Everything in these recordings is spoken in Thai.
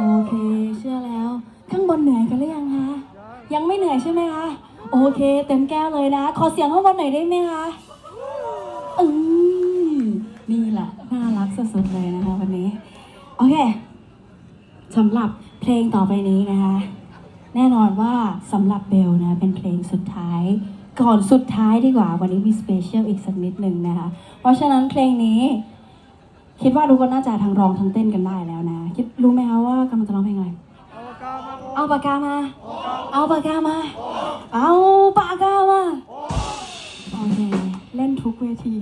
โอเค เชื่อแล้ว ข้างบนเหนื่อยกันหรือยังคะ ยังไม่เหนื่อยใช่ไหมคะ โอเค เต็มแก้วเลยนะ ขอเสียงข้างบนหน่อยได้ไหมคะอืมนี่แหละ น่ารักสุดๆเลยนะคะวันนี้ โอเคสำหรับเพลงต่อไปนี้นะคะ แน่นอนว่าสำหรับเบลนะ เป็นเพลงสุดท้าย ก่อนสุดท้ายดีกว่า วันนี้มีสเปเชียลอีกสักนิดหนึ่งนะคะ เพราะฉะนั้นเพลงนี้ คิดว่าทุกคนน่าจะทั้งร้องทั้งเต้นกันได้แล้วนะ คิดรู้ไหมคะว่ากำลังจะร้องเพลงอะไร เอาปากกามา เอาปากกามา เอาปากกามา โอเค เล่นทุกเวที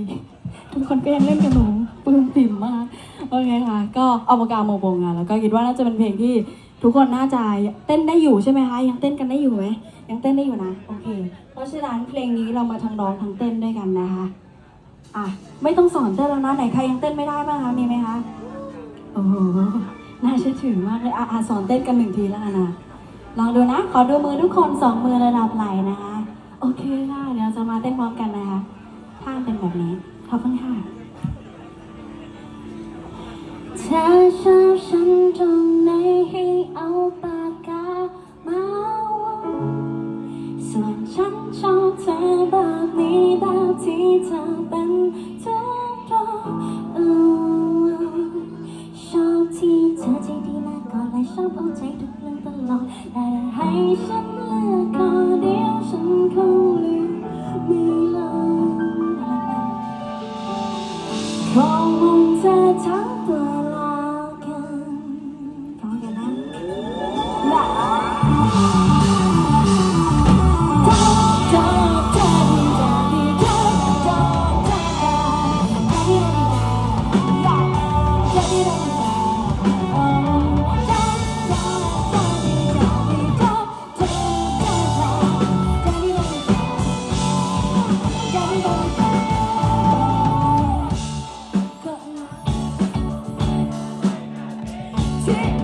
ทุกคนก็ยังเล่นกับหนูปลื้มปิ่มมาก โอเคค่ะ ก็เอาปากกาโมโบงอะแล้วก็คิดว่าน่าจะเป็นเพลงที่ทุกคนน่าจะเต้นได้อยู่ใช่ไหมคะ ยังเต้นกันได้อยู่ไหมยังเต้นได้อยู่นะ โอเค เพราะฉะนั้นเพลงนี้เรามาทั้งร้องทั้งเต้นด้วยกันนะคะ อะไม่ต้องสอนเต้นแล้วนะไหนใครยังเต้นไม่ได้บ้างคะมีไหมคะโอ้โหน่าเชื่อถือมากเลยอะอะสอนเต้นกันหนึ่งทีแล้วกันนะลองดูนะ ขอดูมือทุกคนสองมือระดับไหลนะคะ โอเคค่ะเดี๋ยวจะมาเต้นพร้อมกันนะคะท่าเป็นแบบนี้ขอบคุณค่ะเธอชอบฉันตรงไหนให้เอาป ฉันชอบเธอแบบนี้แบบที่เธอเป็นทุกเรงอืมชอบที่เธอใจดีและก็และชอบเอาใจทุกเรื่องตลอดแต่ให้ฉันเลือกก็เดียวฉันคง แ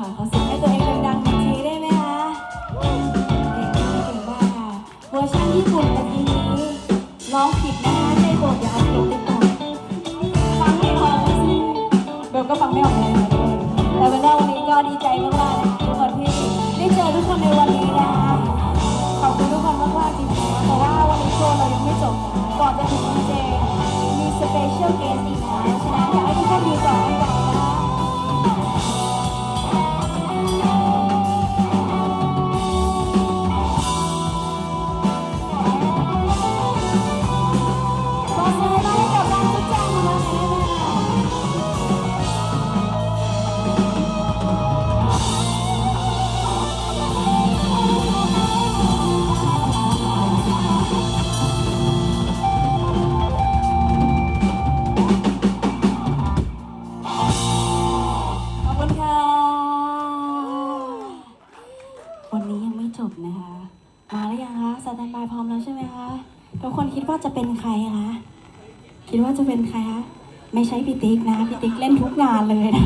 ค่ะขอเสียงให้ตัวเองดังๆอีกทีได้ไหมคะเก่งมากเก่งมากค่ะเวอร์ชันญี่ปุ่นเมื่อกี้นี้ร้องผิดนะคะในบทอย่าเอาลดไปก่อนฟังไม่พอก็ซึ่งเบลก็ฟังไม่ออกเลยแต่เป็นว่าวันนี้ก็ดีใจมากๆนะทุกคนที่ได้เจอทุกคนในวันนี้นะคะขอบคุณทุกคนมากๆจริงๆเพราะว่าวันนี้โชว์เรายังไม่จบก่อนจะถึงดีเจ สุนะคะ มาแล้วยังคะสแตนบายพร้อมแล้วใช่ไหมคะ ทุกคนคิดว่าจะเป็นใครคะ คิดว่าจะเป็นใครคะ ไม่ใช่พี่ติ๊กนะพี่ติ๊กเล่นทุกงานเลยนะ